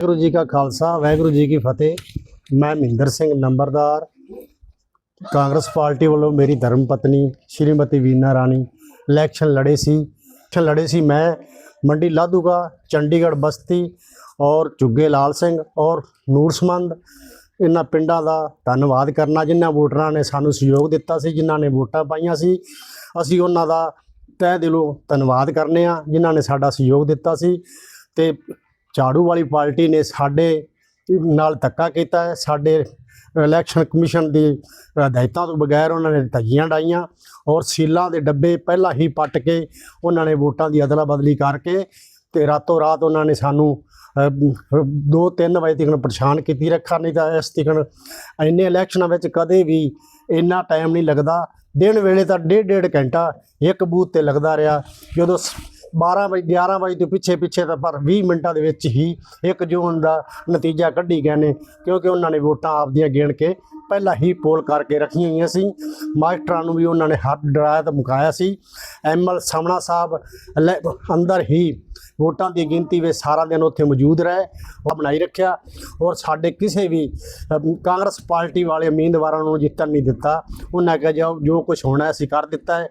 ਵਾਹਿਗੁਰੂ ਜੀ ਕਾ ਖਾਲਸਾ, ਵਾਹਿਗੁਰੂ ਜੀ ਕੀ ਫਤਿਹ। ਮੈਂ ਮਹਿੰਦਰ ਸਿੰਘ ਨੰਬਰਦਾਰ। ਕਾਂਗਰਸ ਪਾਰਟੀ ਵੱਲੋਂ ਮੇਰੀ ਧਰਮ ਪਤਨੀ ਸ਼੍ਰੀਮਤੀ ਵੀਨਾ ਰਾਣੀ ਇਲੈਕਸ਼ਨ ਲੜੇ ਸੀ। ਇਲੈਕਸ਼ਨ ਲੜੇ ਸੀ, ਮੈਂ ਮੰਡੀ ਲਾਧੂਗਾ, ਚੰਡੀਗੜ੍ਹ ਬਸਤੀ ਔਰ ਝੁੱਗੇ ਲਾਲ ਸਿੰਘ ਔਰ ਨੂਰਸਮੰਦ ਇਹਨਾਂ ਪਿੰਡਾਂ ਦਾ ਧੰਨਵਾਦ ਕਰਨਾ, ਜਿਨ੍ਹਾਂ ਵੋਟਰਾਂ ਨੇ ਸਾਨੂੰ ਸਹਿਯੋਗ ਦਿੱਤਾ ਸੀ, ਜਿਨ੍ਹਾਂ ਨੇ ਵੋਟਾਂ ਪਾਈਆਂ ਸੀ। ਅਸੀਂ ਉਹਨਾਂ ਦਾ ਤਹਿ ਦਿਲੋਂ ਧੰਨਵਾਦ ਕਰਨੇ ਆ, ਜਿਨ੍ਹਾਂ ਨੇ ਸਾਡਾ ਸਹਿਯੋਗ ਦਿੱਤਾ ਸੀ। ਤੇ ਝਾੜੂ ਵਾਲੀ ਪਾਰਟੀ ਨੇ ਸਾਡੇ ਨਾਲ ਧੱਕਾ ਕੀਤਾ ਹੈ। ਸਾਡੇ ਇਲੈਕਸ਼ਨ ਕਮਿਸ਼ਨ ਦੀ ਹਦਾਇਤਾਂ ਤੋਂ ਬਗੈਰ ਉਹਨਾਂ ਨੇ ਧੱਜੀਆਂ ਡਾਈਆਂ ਔਰ ਸੀਲਾਂ ਦੇ ਡੱਬੇ ਪਹਿਲਾਂ ਹੀ ਪੱਟ ਕੇ ਉਹਨਾਂ ਨੇ ਵੋਟਾਂ ਦੀ ਅਦਲਾ ਬਦਲੀ ਕਰਕੇ ਤੇ ਰਾਤੋਂ ਰਾਤ ਉਹਨਾਂ ਨੇ ਸਾਨੂੰ 2-3 ਵਜੇ ਤੱਕ ਪਰੇਸ਼ਾਨ ਕੀਤੀ ਰੱਖਾ, ਨਹੀਂ ਤਾਂ ਇਸ ਤੱਕ ਇੰਨੇ ਇਲੈਕਸ਼ਨਾਂ ਵਿੱਚ ਕਦੇ ਵੀ ਇੰਨਾ ਟਾਈਮ ਨਹੀਂ ਲੱਗਦਾ। ਦਿਨ ਵੇਲੇ ਤਾਂ ਡੇਢ ਡੇਢ ਘੰਟਾ ਇੱਕ ਬੂਥ ਤੇ ਲੱਗਦਾ ਰਿਹਾ। ਜਦੋਂ ਸ- 12 ਵਜੇ 11 ਵਜੇ ਤੋਂ ਪਿੱਛੇ ਪਿੱਛੇ ਤਾਂ ਪਰ 20 ਮਿੰਟਾਂ ਦੇ ਵਿੱਚ ਹੀ ਇੱਕ ਜੂਨ ਦਾ ਨਤੀਜਾ ਕੱਢੀ ਗਏ ਨੇ, ਕਿਉਂਕਿ ਉਹਨਾਂ ਨੇ ਵੋਟਾਂ ਆਪਦੀਆਂ ਗਿਣ ਕੇ ਪਹਿਲਾਂ ਹੀ ਪੋਲ ਕਰਕੇ ਰੱਖੀਆਂ ਹੋਈਆਂ ਸੀ। ਮਾਸਟਰਾਂ ਨੂੰ ਵੀ ਉਹਨਾਂ ਨੇ ਹੱਥ ਡਰਾਇਆ ਤੇ ਮੁਕਾਇਆ ਸੀ। ਐਮਐਲ ਸਮਣਾ ਸਾਹਿਬ ਲੈ- ਅੰਦਰ ਹੀ ਵੋਟਾਂ ਦੀ ਗਿਣਤੀ ਵਿੱਚ ਸਾਰਾ ਦਿਨ ਉੱਥੇ ਮੌਜੂਦ ਰਹੇ, ਉਹ ਬਣਾਈ ਰੱਖਿਆ। ਔਰ ਸਾਡੇ ਕਿਸੇ ਵੀ ਕਾਂਗਰਸ ਪਾਰਟੀ ਵਾਲੇ ਉਮੀਦਵਾਰਾਂ ਨੂੰ ਜਿੱਤਣ ਨਹੀਂ ਦਿੱਤਾ। ਉਹਨਾਂ ਕਿਹਾ ਜੋ ਜੋ ਕੁਝ ਹੋਣਾ ਹੈ ਅਸੀਂ ਕਰ ਦਿੱਤਾ ਹੈ।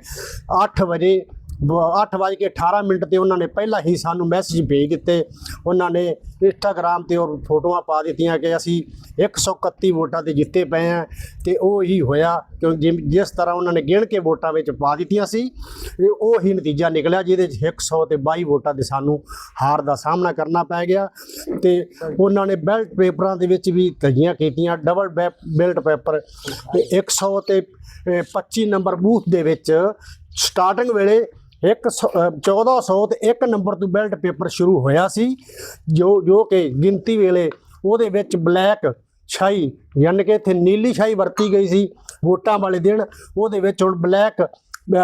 8 ਵਜੇ 8 ਵਜੇ ਕੇ 18 ਮਿੰਟ ਤੇ ਉਹਨਾਂ ਨੇ ਪਹਿਲਾਂ ਹੀ ਸਾਨੂੰ ਮੈਸੇਜ ਭੇਜ ਦਿੱਤੇ। ਉਹਨਾਂ ਨੇ ਇੰਸਟਾਗ੍ਰਾਮ ਤੇ ਉਹ ਫੋਟੋਆਂ ਪਾ ਦਿੱਤੀਆਂ ਕਿ ਅਸੀਂ 131 ਵੋਟਾਂ ਤੇ ਜਿੱਤੇ ਪਏ ਆ ਤੇ ਉਹ ਹੀ ਹੋਇਆ ਕਿਉਂ ਜਿ- ਜਿਸ ਤਰ੍ਹਾਂ ਉਹਨਾਂ ਨੇ ਗਿਣ ਕੇ ਵੋਟਾਂ ਵਿੱਚ ਪਾ ਦਿੱਤੀਆਂ ਸੀ ਇਹ ਉਹ ਹੀ ਨਤੀਜਾ ਨਿਕਲਿਆ ਜਿਹਦੇ 'ਚ 100 ਤੇ 22 ਵੋਟਾਂ ਦੇ ਸਾਨੂੰ ਹਾਰ ਦਾ ਸਾਹਮਣਾ ਕਰਨਾ ਪੈ ਗਿਆ ਤੇ ਉਹਨਾਂ ਨੇ ਬੈਲਟ ਪੇਪਰਾਂ ਦੇ ਵਿੱਚ ਵੀ ਧੱਜੀਆਂ ਕੀਤੀਆਂ ਡਬਲ ਬੈਲਟ ਪੇਪਰ ਤੇ 100 ਤੇ ਅ, 25 ਨੰਬਰ ਬੂਥ ਦੇ ਵਿੱਚ ਸਟਾਰਟਿੰਗ ਵੇਲੇ ਇੱਕ ਸੌ- ਅ, 1400 ਤੇ ਇੱਕ ਨੰਬਰ ਤੋਂ ਬੈਲਟ ਪੇਪਰ ਸ਼ੁਰੂ ਹੋਇਆ ਸੀ ਜੋ ਜੋ ਕਿ ਗਿਣਤੀ ਵੇਲੇ ਉਹਦੇ ਵਿੱਚ ਬਲੈਕ ਛਾਈ ਯਾਨੀ ਕਿ ਇੱਥੇ ਨੀਲੀ ਛਾਈ ਵਰਤੀ ਗਈ ਸੀ ਵੋਟਾਂ ਵਾਲੇ ਦਿਨ। ਉਹਦੇ ਵਿੱਚ ਹੁਣ ਬਲੈਕ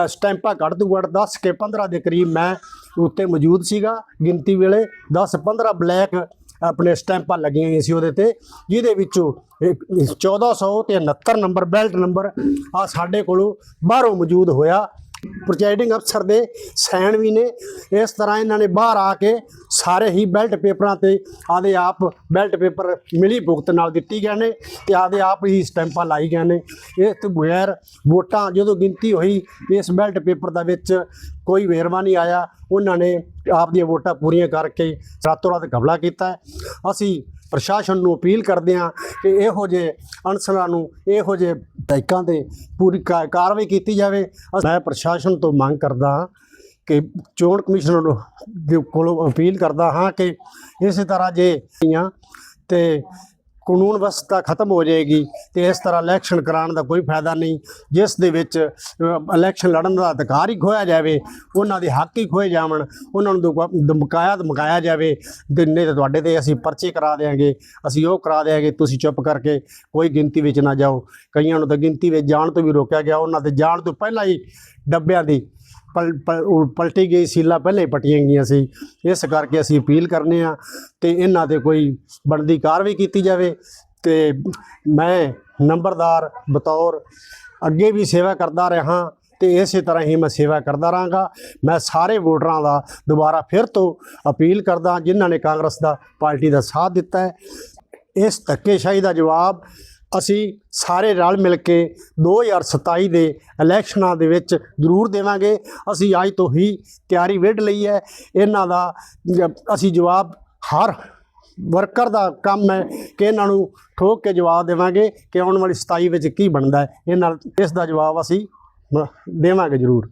ਸਟੈਂਪਾਂ ਘੱਟ ਤੋਂ ਘੱਟ 10 ਕੇ 15 ਦੇ ਕਰੀਬ ਮੈਂ ਉੱਤੇ ਮੌਜੂਦ ਸੀਗਾ। ਗਿਣਤੀ ਵੇਲੇ 10 15 ਬਲੈਕ ਆਪਣੇ ਸਟੈਂਪਾਂ ਲੱਗੀਆਂ ਹੋਈਆਂ ਸੀ ਉਹਦੇ ਤੇ ਜਿਹਦੇ ਵਿੱਚੋਂ ਇੱਕ 1400 ਤੇ 69 ਨੰਬਰ ਬੈਲਟ ਨੰਬਰ ਆ ਸਾਡੇ ਕੋਲੋਂ ਬਾਹਰੋਂ ਮੌਜੂਦ ਹੋਇਆ। ਪ੍ਰੈਜ਼ਾਈਡਿੰਗ ਅਫਸਰ ਦੇ ਸਾਈਨ ਵੀ ਨੇ। ਇਸ ਤਰ੍ਹਾਂ ਇਹਨਾਂ ਨੇ ਬਾਹਰ ਆ ਕੇ ਸਾਰੇ ਹੀ ਬੈਲਟ ਪੇਪਰਾਂ ਤੇ ਆਦੇ ਆਪ ਬੈਲਟ ਪੇਪਰ ਮਿਲੀ ਭੁਗਤ ਨਾਲ ਦਿੱਤੀ ਗਏ ਨੇ ਤੇ ਆਦੇ ਆਪ ਹੀ ਸਟੈਂਪਾਂ ਲਾਈ ਗਏ ਨੇ। ਇਸ ਤੋਂ ਬਗੈਰ ਵੋਟਾਂ ਜਦੋਂ ਗਿਣਤੀ ਹੋਈ, ਇਸ ਬੈਲਟ ਪੇਪਰ ਦਾ ਵਿੱਚ ਕੋਈ ਵੇਰਵਾ ਨਹੀਂ ਆਇਆ। ਉਹਨਾਂ ਨੇ ਆਪ ਦੀਆਂ ਵੋਟਾਂ ਪੂਰੀਆਂ ਕਰਕੇ ਰਾਤੋਂ ਰਾਤ ਘਪਲਾ ਕੀਤਾ। ਅਸੀਂ ਪ੍ਰਸ਼ਾਸਨ ਨੂੰ ਅਪੀਲ ਕਰਦੇ ਹਾਂ ਕਿ ਇਹੋ ਜਿਹੇ ਅਨਸਰਾਂ ਨੂੰ, ਇਹੋ ਜਿਹੇ ਟੈਕਾਂ ਤੇ ਪੂਰੀ ਕਾ- ਕਾਰਵਾਈ ਕੀਤੀ ਜਾਵੇ। ਮੈਂ ਪ੍ਰਸ਼ਾਸਨ ਤੋਂ ਮੰਗ ਕਰਦਾ ਹਾਂ ਕਿ ਚੋਣ ਕਮਿਸ਼ਨਰ ਨੂੰ ਦੇ ਕੋਲੋਂ ਅਪੀਲ ਕਰਦਾ ਹਾਂ ਕਿ ਇਸੇ ਤਰ੍ਹਾਂ ਜੇ ਆਂ ਤੇ ਕਾਨੂੰਨ ਵਿਵਸਥਾ ਖਤਮ ਹੋ ਜਾਏਗੀ ਤੇ ਇਸ ਤਰ੍ਹਾਂ ਇਲੈਕਸ਼ਨ ਕਰਾਉਣ ਦਾ ਕੋਈ ਫਾਇਦਾ ਨਹੀਂ, ਜਿਸ ਦੇ ਵਿੱਚ ਇਲੈਕਸ਼ਨ ਲੜਨ ਦਾ ਅਧਿਕਾਰ ਹੀ ਖੋਇਆ ਜਾਵੇ, ਉਹਨਾਂ ਦੇ ਹੱਕ ਹੀ ਖੋਏ ਜਾਵਣ, ਉਹਨਾਂ ਨੂੰ ਦੁਕਾ- ਧਮਕਾਇਆ ਜਾਵੇ, ਤੇ ਤਾਂ ਤੁਹਾਡੇ ਤੇ ਅਸੀਂ ਪਰਚੇ ਕਰਾ ਦੇਾਂਗੇ ਅਸੀਂ ਉਹ ਕਰਾ ਦੇਾਂਗੇ ਤੁਸੀਂ ਚੁੱਪ ਕਰਕੇ ਕੋਈ ਗਿਣਤੀ ਵਿੱਚ ਨਾ ਜਾਓ। ਕਈਆਂ ਨੂੰ ਤਾਂ ਗਿਣਤੀ ਵਿੱਚ ਜਾਣ ਤੋਂ ਵੀ ਰੋਕਿਆ ਗਿਆ, ਉਹਨਾਂ 'ਤੇ ਜਾਣ ਤੋਂ ਪਹਿਲਾਂ ਹੀ ਡੱਬਿਆਂ ਦੀ ਪਲਟੀ ਗਈ ਸੀਲਾ ਪਹਿਲਾਂ ਹੀ ਪਟੀਆਂ ਗਈਆਂ ਸੀ। ਇਸ ਕਰਕੇ ਅਸੀਂ ਅਪੀਲ ਕਰਨੇ ਆ ਤੇ ਇਹਨਾਂ ਤੇ ਕੋਈ ਬਣਦੀ ਕਾਰਵਾਈ ਕੀਤੀ ਜਾਵੇ ਤੇ ਮੈਂ ਨੰਬਰਦਾਰ ਬਤੌਰ ਅੱਗੇ ਵੀ ਸੇਵਾ ਕਰਦਾ ਰਿਹਾ ਤੇ ਇਸੇ ਤਰ੍ਹਾਂ ਹੀ ਮੈਂ ਸੇਵਾ ਕਰਦਾ ਰਹਾਂਗਾ। ਮੈਂ ਸਾਰੇ ਵੋਟਰਾਂ ਦਾ ਦੁਬਾਰਾ ਫਿਰ ਤੋਂ ਅਪੀਲ ਕਰਦਾ, ਜਿਨ੍ਹਾਂ ਨੇ ਕਾਂਗਰਸ ਦਾ ਪਾਰਟੀ ਦਾ ਸਾਥ ਦਿੱਤਾ ਹੈ। ਇਸ ਧੱਕੇਸ਼ਾਹੀ ਦਾ ਜਵਾਬ ਅਸੀਂ ਸਾਰੇ ਰਲ ਮਿਲ ਕੇ 2027 ਦੇ ਇਲੈਕਸ਼ਨਾਂ ਦੇ ਵਿੱਚ ਜ਼ਰੂਰ ਦੇਵਾਂਗੇ। ਅਸੀਂ ਅੱਜ ਤੋਂ ਹੀ ਤਿਆਰੀ ਵਿੱਢ ਲਈ ਹੈ। ਇਹਨਾਂ ਦਾ ਅਸੀਂ ਜਵਾਬ ਹਰ ਵਰਕਰ ਦਾ ਕੰਮ ਹੈ ਕਿ ਇਹਨਾਂ ਨੂੰ ਠੋਕ ਕੇ ਜਵਾਬ ਦੇਵਾਂਗੇ ਕਿ ਆਉਣ ਵਾਲੀ 27 ਵਿੱਚ ਕੀ ਬਣਦਾ ਹੈ। ਇਹਨਾਂ, ਇਸ ਦਾ ਜਵਾਬ ਅਸੀਂ ਦੇਵਾਂਗੇ ਜ਼ਰੂਰ।